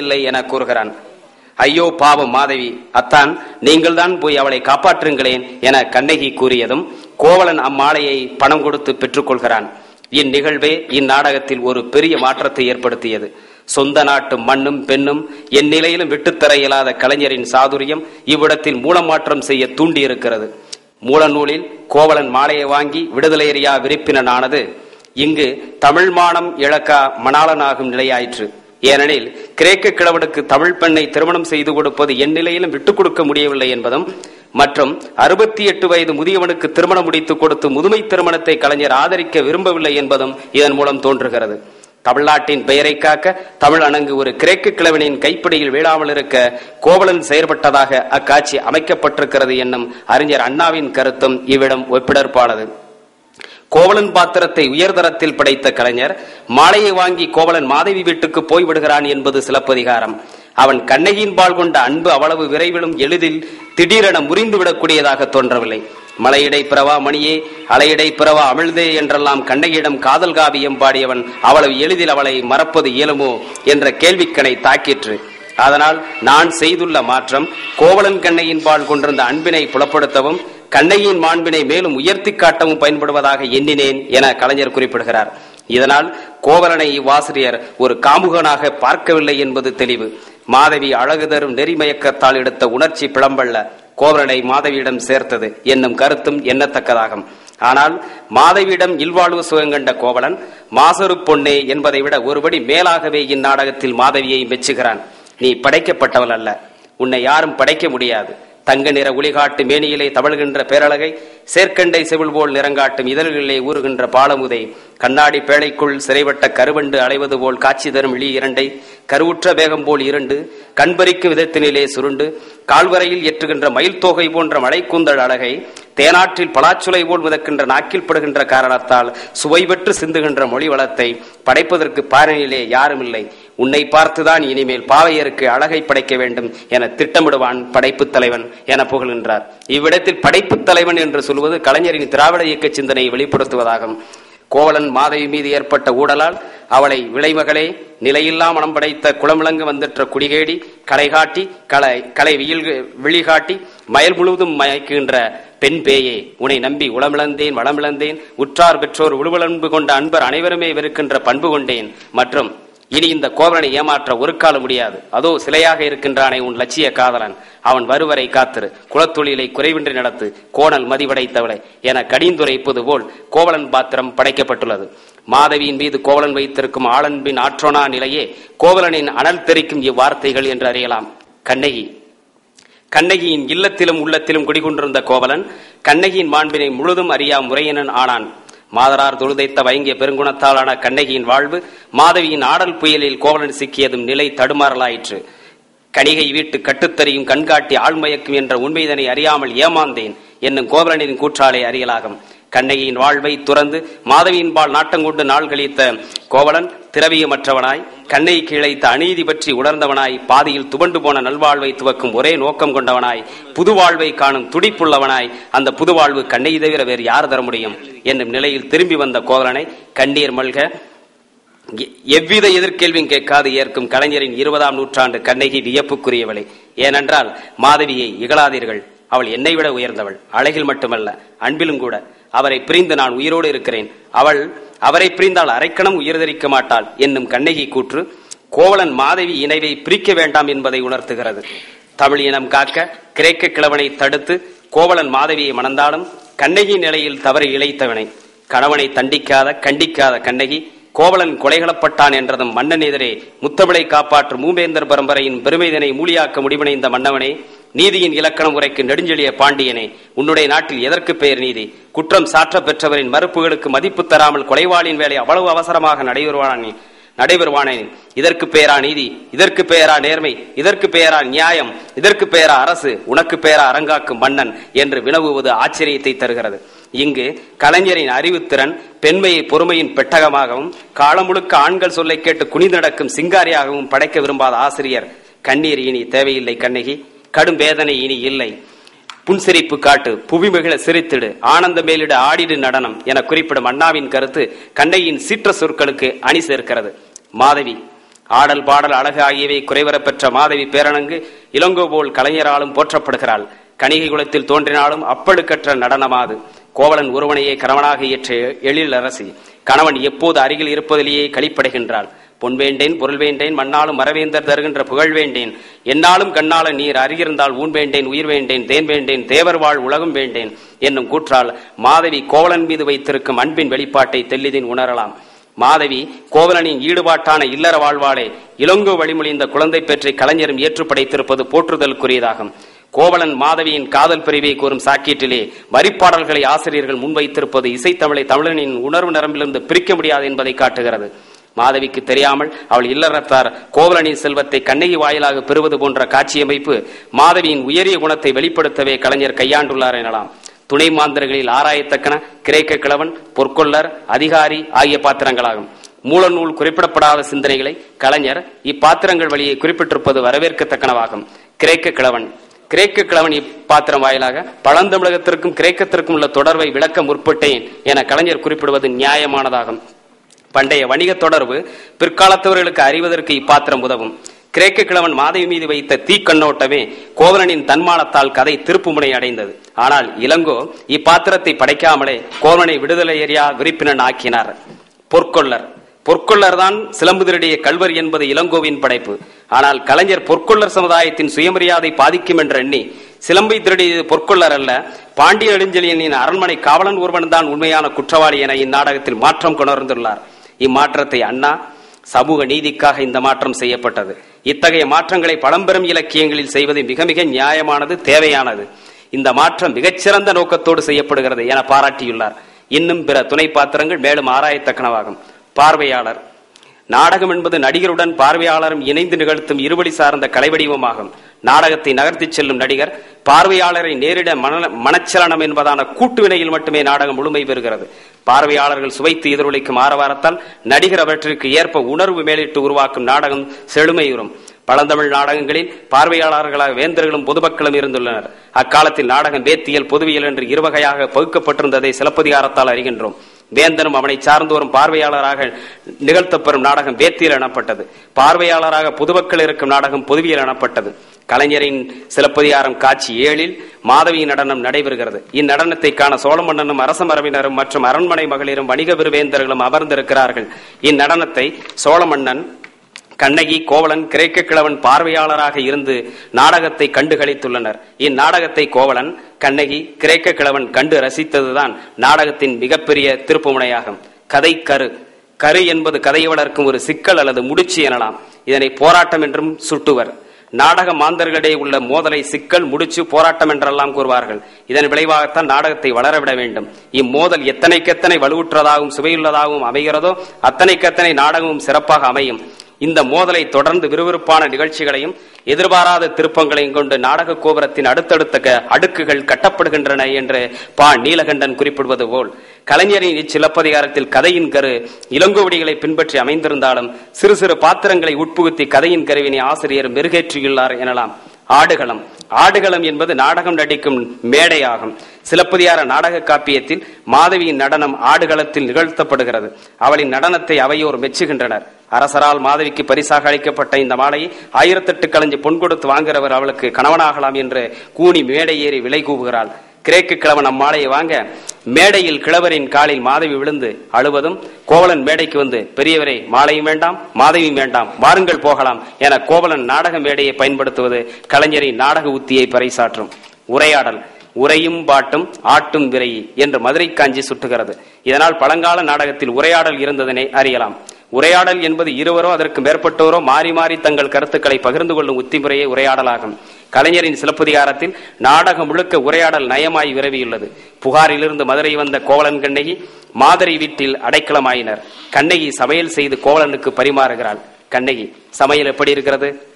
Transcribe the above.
இல்லை என கூறுகிறான். ஐயோ பாவம் மாதவி அத்தான் நீங்கள் தான் போய் அவளை காப்பாற்றுங்களேன் என கண்ணகி கூறியதும் கோவலன் அம்மாலையை பணம் கொடுத்து பெற்றுக்கொள்கிறான். இந்நிகழ்வே இந்நாடகத்தில் ஒரு பெரிய மாற்றத்தை ஏற்படுத்தியது. சொந்த நாட்டு மண்ணும் பெண்ணும் என் நிலையிலும் விட்டுத்தர இயலாத கலைஞரின் சாதுரியம் இவ்விடத்தில் மூலமாற்றம் செய்ய தூண்டியிருக்கிறது. மூலநூலில் கோவலன் மாலையை வாங்கி விடுதலையறியா விருப்பினனானது இங்கு தமிழ் மானம் இழக்கா மணாளனாகும் நிலையாயிற்று. ஏனெனில் கிரேக்க கிழவனுக்கு தமிழ் பெண்ணை திருமணம் செய்து கொடுப்பது என் நிலையிலும் விட்டுக் கொடுக்க முடியவில்லை என்பதும் மற்றும் அறுபத்தி எட்டு வயது முதியவனுக்கு திருமணம் முடித்துக் கொடுத்து முதுமை திருமணத்தை கலைஞர் ஆதரிக்க விரும்பவில்லை என்பதும் இதன் மூலம் தோன்றுகிறது. தமிழ்நாட்டின் பெயரை காக்க தமிழ் அணங்கு ஒரு கிரேக்க கிழவனின் கைப்பிடியில் வீழாமல் இருக்க கோவலன் செயற்பட்டதாக அக்காட்சி அமைக்கப்பட்டிருக்கிறது என்னும் அறிஞர் அண்ணாவின் கருத்தும் இவ்விடம் ஒப்பிடற்பானது கோவலன் பாத்திரத்தை உயர்தரத்தில் படைத்த கலைஞர் மாலையை வாங்கி கோவலன் மாதவி வீட்டுக்கு போய்விடுகிறான் என்பது சிலப்பதிகாரம். அவன் கண்ணகியின் பால் கொண்ட அன்பு அவ்வளவு விரைவிலும் எளிதில் திடீரென முறிந்துவிடக்கூடியதாக தோன்றவில்லை. மலையிடை பிறவா மணியே அலையிடை பிறவா அமிழ்தே என்றெல்லாம் கண்ணகியிடம் காதல் காவியம் பாடியவன் அவ்வளவு எளிதில் அவளை மறப்பது இயலுமோ என்ற கேள்விக்கனை தாக்கிற்று. அதனால் நான் செய்துள்ள மாற்றம் கோவலன் கண்ணையின் பால் கொண்டிருந்த அன்பினை புலப்படுத்தவும் கண்ணையின் மாண்பினை மேலும் உயர்த்தி காட்டவும் பயன்படுவதாக எண்ணினேன் என கலைஞர் குறிப்பிடுகிறார். இதனால் கோவலனை இவ்வாசிரியர் ஒரு காமுகனாக பார்க்கவில்லை என்பது தெளிவு. மாதவி அழகு தரும் நெறிமயக்கத்தால் எடுத்த உணர்ச்சி பிளம்பல்ல. கோவலனை மாதவியிடம் சேர்த்தது என்னும் கருத்தும் எண்ணத்தக்கதாகும். ஆனால் மாதவியிடம் இல்வாழ்வு சுகங்கண்ட கோவலன் மாசரு பொன்னே என்பதை விட ஒருபடி மேலாகவே இந்நாடகத்தில் மாதவியை மெச்சுகிறான். நீ படைக்கப்பட்டவள் அல்ல. உன்னை யாரும் படைக்க முடியாது. தங்க நிற ஒளிகாட்டு மேனியிலே தவழ்கின்ற பேரழகை சேர்க்கண்டை செவில் போல் நிறங்காட்டும் இதழ்களிலே ஊறுகின்ற பாலமுதை கண்ணாடி பேழைக்குள் சிறைவட்ட கருவண்டு அலைவது போல் காட்சி தரும் இழி இரண்டை கருவுற்ற வேகம் போல் இரண்டு கண்பறிக்கும் விதத்தினிலே சுருண்டு கால்வரையில் ஏற்றுகின்ற மயில் தோகை போன்ற மலைக்கூந்தல் அழகை தேனாற்றில் பலாச்சுலை போல் மிதக்கின்ற நாக்கில் படுகின்ற காரணத்தால் சுவை பெற்று சிந்துகின்ற மொழி வளத்தை படைப்பதற்கு பாரனிலே யாரும் இல்லை உன்னை பார்த்துதான் இனிமேல் பாவையருக்கு அழகை படைக்க வேண்டும் என திட்டமிடுவான் படைப்பு தலைவன் என புகழ்கின்றார். இவ்விடத்தில் படைப்பு தலைவன் என்று சொல்வது கலைஞரின் திராவிட இயக்க சிந்தனையை வெளிப்படுத்துவதாகும். கோவலன் மாதவி மீது ஏற்பட்ட ஊடலால் அவளை விளைமகளே நிலையில்லா மனம் படைத்த குளமிளங்கு வந்திட்ட குடிகேடி களை காட்டி களை களை வியில் விழிகாட்டி மயல் முழுவதும் மயக்குகின்ற பெண் பேயே உன்னை நம்பி உளமிழந்தேன் வளமிழந்தேன் உற்றார் பெற்றோர் உழுவலன்பு கொண்ட அன்பர் அனைவருமே வெறுக்கின்ற பண்பு கொண்டேன். மற்றும் இனி இந்த கோவலனை ஏமாற்ற ஒரு கால முடியாது. அதோ சிலையாக இருக்கின்றானே உன் லட்சிய காதலன். அவன் வருவரை காத்திரு. குலத்தொழிலை குறைவின்றி நடத்து. கோணல் மதிவடைத்தவளை என கடிந்துரைப்பது போல் கோவலன் பாத்திரம் படைக்கப்பட்டுள்ளது. மாதவியின் மீது கோவலன் வைத்திருக்கும் ஆளன்பின் ஆற்றோனா நிலையே கோவலனின் அனல் தெரிக்கும் இவ்வார்த்தைகள் என்று அறியலாம். கண்ணகி கண்ணகியின் இல்லத்திலும் உள்ளத்திலும் குடிகொண்டிருந்த கோவலன் கண்ணகியின் மாண்பினை முழுதும் அறியா முறையினன் ஆனான். மாதரார் தொழுதைத்த வயங்கிய பெருங்குணத்தாலான கண்ணகியின் வாழ்வு மாதவியின் ஆடல் புயலில் கோவலன் சிக்கியதும் நிலை தடுமாறலாயிற்று. கணிகை வீட்டு கட்டுத்தறியும் கண்காட்டி ஆழ்மயக்கும் என்ற உண்மைதனை அறியாமல் ஏமாந்தேன் என்னும் கோவலனின் கூற்றாலே அறியலாகும். கண்ணகியின் வாழ்வை துறந்து மாதவியின் பால் நாட்டங்கொண்டு நாள் கழித்த கோவலன் திரவியமற்றவனாய் கண்ணை இழைத்த அநீதி பற்றி உணர்ந்தவனாய் பாதியில் துவண்டு போன நல்வாழ்வை துவக்கும் ஒரே நோக்கம் கொண்டவனாய் புது வாழ்வை காணும் துடிப்புள்ளவனாய் அந்த புது வாழ்வு கண்ணை தவிர வேறு யார் தர முடியும்? என்னும் நிலையில் திரும்பி வந்த கோவலனை கண்ணீர் மல்க எவ்வித எதிர்கேள்வியும் கேட்காது ஏற்கும் கலைஞரின் இருபதாம் நூற்றாண்டு கண்ணகி வியப்புக்குரியவளே. ஏனென்றால் மாதவியை இகழாதீர்கள். அவள் என்னை விட உயர்ந்தவள். அழகில் மட்டுமல்ல அன்பிலும் கூட. அவரை பிரிந்து நான் உயிரோடு இருக்கிறேன். அவள் அவரை பிரிந்தால் அரைக்கணம் உயிர்தரிக்க மாட்டாள் என்னும் கண்ணகி கூற்று கோவலன் மாதவி இணைவை பிரிக்க வேண்டாம் என்பதை உணர்த்துகிறது. தமிழ் இனம் காக்க கிரேக்க கிழவனை தடுத்து கோவலன் மாதவியை மணந்தாலும் கண்ணகி நிலையில் தவறு இழைத்தவனை. கணவனை தண்டிக்காத கண்டிக்காத கண்ணகி கோவலன் கொலைகளப்பட்டான் என்றதும் மன்னன் எதிரே முத்தமிழை காப்பாற்றும் மூவேந்தர் பரம்பரையின் பெருமைதனை மூலியாக்க முடிவடைந்த மன்னவனே நீதியின் இலக்கணம் உரைக்கு நெடுஞ்செழிய பாண்டியனே உன்னுடைய நாட்டில் எதற்கு பெயர் நீதி? குற்றம் சாற்ற பெற்றவரின் மறுப்புகளுக்கு மதிப்பு தராமல் கொலைவாளின் வேலை அவ்வளவு அவசரமாக நடைபெறுவானே நடைபெறுவானே. இதற்கு பெயரா நீதி? இதற்கு பெயரா நேர்மை? இதற்கு பெயரா நியாயம்? இதற்கு பெயரா அரசு? உனக்கு பெயரா அரங்காக்கும் மன்னன் என்று வினவுவது ஆச்சரியத்தை தருகிறது. இங்கு கலைஞரின் அறிவுத்திறன் பெண்மையை பொறுமையின் பெட்டகமாகவும் காலம் முழுக்க ஆண்கள் சொல்லை கேட்டு குனிந்து நடக்கும் சிங்காரியாகவும் படைக்க விரும்பாத ஆசிரியர் கண்ணீர் இனி தேவையில்லை கண்ணகி. கடும் வேதனை இனி இல்லை. புன்சிரிப்பு காட்டு புவிமகிழ சிரித்திடு ஆனந்த மேலிட ஆடிடு நடனம் என குறிப்பிடும் அண்ணாவின் கருத்து கண்ணையின் சீற்ற சொற்களுக்கு அணி சேர்க்கிறது. மாதவி ஆடல் பாடல் அழகு ஆகியவை குறைவரப் பெற்ற மாதவி பேரணங்கு இளங்கோ போல் கலைஞராலும் போற்றப்படுகிறாள். கணிகை குலத்தில் தோன்றினாலும் அப்பழுக்கற்ற நடனமாது. கோவலன் ஒருவனையே கணவனாக ஏற்ற எழில் அரசி கணவன் எப்போது அருகில் இருப்பதிலேயே களிப்படைகின்றாள். பொன் வேண்டேன் பொருள் வேண்டேன் மண்ணாலும் மரவேந்தர் தருகின்ற புகழ் வேண்டேன். என்னாலும் கண்ணால நீர் அருகிருந்தால் ஊன் வேண்டேன் உயிர் வேண்டேன் தேன் வேண்டேன் தேவர் வாழ் உலகம் வேண்டேன் என்னும் கூற்றால் மாதவி கோவலன் மீது வைத்திருக்கும் அன்பின் வெளிப்பாட்டை தெல்லிதின் உணரலாம். மாதவி கோவலனின் ஈடுபாட்டான இல்லற வாழ்வாளே இளங்கோ வழிமொழிந்த குழந்தை பெற்றை கலைஞரும் ஏற்று படைத்திருப்பது போற்றுதலுக்குரியதாகும். கோவலன் மாதவியின் காதல் பிரிவை கூறும் சாக்கீட்டிலே வரிப்பாடல்களை ஆசிரியர்கள் முன்வைத்திருப்பது இசைத்தமிழை தமிழனின் உணர்வு நரம்பிலிருந்து பிரிக்க முடியாது என்பதை காட்டுகிறது. மாதவிக்கு தெரியாமல் அவள் இல்லறத்தார் கோவலனின் செல்வத்தை கண்ணகி வாயிலாக பெறுவது போன்ற காட்சியமைப்பு மாதவியின் உயரிய குணத்தை வெளிப்படுத்தவே கலைஞர் கையாண்டுள்ளார் எனலாம். துணை மாந்தர்களில் ஆராயத்தக்கன கிரேக்க கிழவன் பொற்கொள்ளர் அதிகாரி ஆகிய பாத்திரங்களாகும். மூலநூல் குறிப்பிடப்படாத சிந்தனைகளை கலைஞர் இப்பாத்திரங்கள் வழியை குறிப்பிட்டிருப்பது வரவேற்கத்தக்கனவாகும். கிரேக்க கிழவன். கிரேக்க கிழவன் இப்பாத்திரம் வாயிலாக பழந்தமிழகத்திற்கும் கிரேக்கத்திற்கும் உள்ள தொடர்பை விளக்க முற்பட்டேன் என கலைஞர் குறிப்பிடுவது நியாயமானதாகும். பண்டைய வணிக தொடர்பு பிற்காலத்தவர்களுக்கு அறிவதற்கு இப்பாத்திரம் உதவும். கிரேக்க கிழவன் மாதவி மீது வைத்த தீக்கண்ணோட்டமே கோவலனின் தன்மானத்தால் கதை திருப்புமுனை அடைந்தது. ஆனால் இளங்கோ இப்பாத்திரத்தை படைக்காமலே கோவலனை விடுதலை எரியா விருப்பினன் ஆக்கினார். பொற்கொள்ளர். பொற்கொள்ளர் தான் சிலம்பு திருடிய கல்வர் என்பது இளங்கோவின் படைப்பு. ஆனால் கலைஞர் பொற்கொள்ளர் சமுதாயத்தின் சுயமரியாதை பாதிக்கும் என்று எண்ணி சிலம்பை திருடியது பொற்கொள்ளர் அல்ல பாண்டிய நெடுஞ்செழியனின் அரண்மனை காவலன் ஒருவன் தான் உண்மையான குற்றவாளி என இந்நாடகத்தில் மாற்றம் கொணர்ந்துள்ளார். இம்மாற்றத்தை அண்ணா சமூக நீதிக்காக இந்த மாற்றம் செய்யப்பட்டது. இத்தகைய மாற்றங்களை பழம்பெரும் இலக்கியங்களில் செய்வது மிக மிக நியாயமானது தேவையானது. இந்த மாற்றம் மிகச்சிறந்த நோக்கத்தோடு செய்யப்படுகிறது என பாராட்டியுள்ளார். இன்னும் பிற துணை பாத்திரங்கள் மேலும் ஆராயத்தக்கனவாகும். பார்வையாளர். நாடகம் என்பது நடிகருடன் பார்வையாளரும் இணைந்து நிகழ்த்தும் இருவழி சார்ந்த கலைவடிவமாகும். நாடகத்தை நகர்த்திச் செல்லும் நடிகர் பார்வையாளரை நேரிட மன மனச்சலனம் என்பதான கூட்டு வினையில் மட்டுமே நாடகம் முழுமை பெறுகிறது. பார்வையாளர்கள் சுவைத்து எதிரொலிக்கும் ஆரவாரத்தால் நடிகர் அவற்றிற்கு ஏற்ப உணர்வு மேலிட்டு உருவாக்கும் நாடகம் செழுமையுறும். பழந்தமிழ் நாடகங்களில் பார்வையாளர்களாக வேந்தர்களும் பொதுமக்களும் இருந்துள்ளனர். அக்காலத்தில் நாடகம் வேத்தியல் பொதுவியல் என்று இருவகையாக பகுக்கப்பட்டிருந்ததை சிலப்பதிகாரத்தால் அறிகின்றோம். வேந்தனும் அவனை சார்ந்தோரும் பார்வையாளராக நிகழ்த்தப்பெறும் நாடகம் வேத்தியல் எனப்பட்டது. பார்வையாளராக பொதுமக்கள் இருக்கும் நாடகம் பொதுவியல் எனப்பட்டது. கலைஞரின் சிலப்பதிகாரம் காட்சி ஏழில் மாதவி நடனம் நடைபெறுகிறது. இந்நடனத்தை காண சோழ மன்னனும் மற்றும் அரண்மனை மகளிரும் வணிக விருவேந்தர்களும் அமர்ந்திருக்கிறார்கள். இந்நடனத்தை சோழ மன்னன் கண்ணகி கோவலன் கிரேக்க கிழவன் பார்வையாளராக இருந்து நாடகத்தை கண்டுகளித்துள்ளனர். இந்நாடகத்தை கோவலன் கண்ணகி கிரேக்க கிழவன் கண்டு ரசித்ததுதான் நாடகத்தின் மிகப்பெரிய திருப்புமுனையாகும். கதை கரு. கரு என்பது கதையை வளர்க்கும் ஒரு சிக்கல் அல்லது முடிச்சு எனலாம். இதனை போராட்டம் என்றும் சுட்டுவர். நாடக மாந்தர்களிடையே உள்ள மோதலை சிக்கல் முடிச்சு போராட்டம் என்றெல்லாம் கூறுவார்கள். இதன் விளைவாகத்தான் நாடகத்தை வளரவிட வேண்டும். இம்மோதல் எத்தனைக்கெத்தனை வலுவுற்றதாகவும் சுவையுள்ளதாகவும் அமைகிறதோ அத்தனைக்கெத்தனை நாடகமும் சிறப்பாக அமையும். இந்த மோதலை தொடர்ந்து விறுவிறுப்பான நிகழ்ச்சிகளையும் எதிர்பாராத திருப்பங்களையும் கொண்டு நாடக கோபுரத்தின் அடுத்தடுத்த அடுக்குகள் கட்டப்படுகின்றன என்று பா. நீலகண்டன் குறிப்பிடுவது போல் கலைஞரின் இச்சிலப்பதிகாரத்தில் கதையின் கரு இளங்கோவடிகளை பின்பற்றி அமைந்திருந்தாலும் சிறு சிறு பாத்திரங்களை உட்புகுத்தி கதையின் கருவினை ஆசிரியர் மெருகேற்றியுள்ளார் எனலாம். ஆடுகளம். ஆடுகளம் என்பது நாடகம் நடிக்கும் மேடையாகும். சிலப்பதியார நாடக காப்பியத்தில் மாதவியின் நடனம் ஆடுகளத்தில் நிகழ்த்தப்படுகிறது. அவளின் நடனத்தை அவையோர் மெச்சுகின்றனர். அரசரால் மாதவிக்கு பரிசாக அளிக்கப்பட்ட இந்த மாலையை ஆயிரத்தெட்டு கலைஞ்சு பொன் கொடுத்து வாங்குகிறவர் அவளுக்கு கணவனாகலாம் என்று கூனி மேடை ஏறி விலை கூவுகிறாள். கிரேக்கு கிழவன் அம்மாலையை வாங்க மேடையில் கிழவரின் காலில் மாதவி விழுந்து அழுவதும் கோவலன் மேடைக்கு வந்து பெரியவரே மாலையும் வேண்டாம் மாதவியும் வேண்டாம் வாருங்கள் போகலாம் என கோவலன் நாடக மேடையை பயன்படுத்துவது கலைஞரின் நாடக உத்தியை பறைசாற்றும். உரையாடல் உரையும் பாட்டும் ஆட்டும் விரையி என்று மதுரை காஞ்சி சுட்டுகிறது. இதனால் பழங்கால நாடகத்தில் உரையாடல் இருந்ததனை அறியலாம். உரையாடல் என்பது இருவரோ அதற்கு மேற்பட்டோரோ மாறி மாறி தங்கள் கருத்துக்களை பகிர்ந்து கொள்ளும் உத்திமுறையே உரையாடலாகும். கலைஞரின் சிலப்பதிகாரத்தில் நாடகம் முழுக்க உரையாடல் நயமாய் விரவியுள்ளது. புகாரிலிருந்து மதுரை வந்த கோவலன் கண்ணகி மாதரை வீட்டில் அடைக்கலமாயினர். கண்ணகி சமையல் செய்து கோவலனுக்கு பரிமாறுகிறாள். கண்ணகி சமையல் எப்படி இருக்கிறது?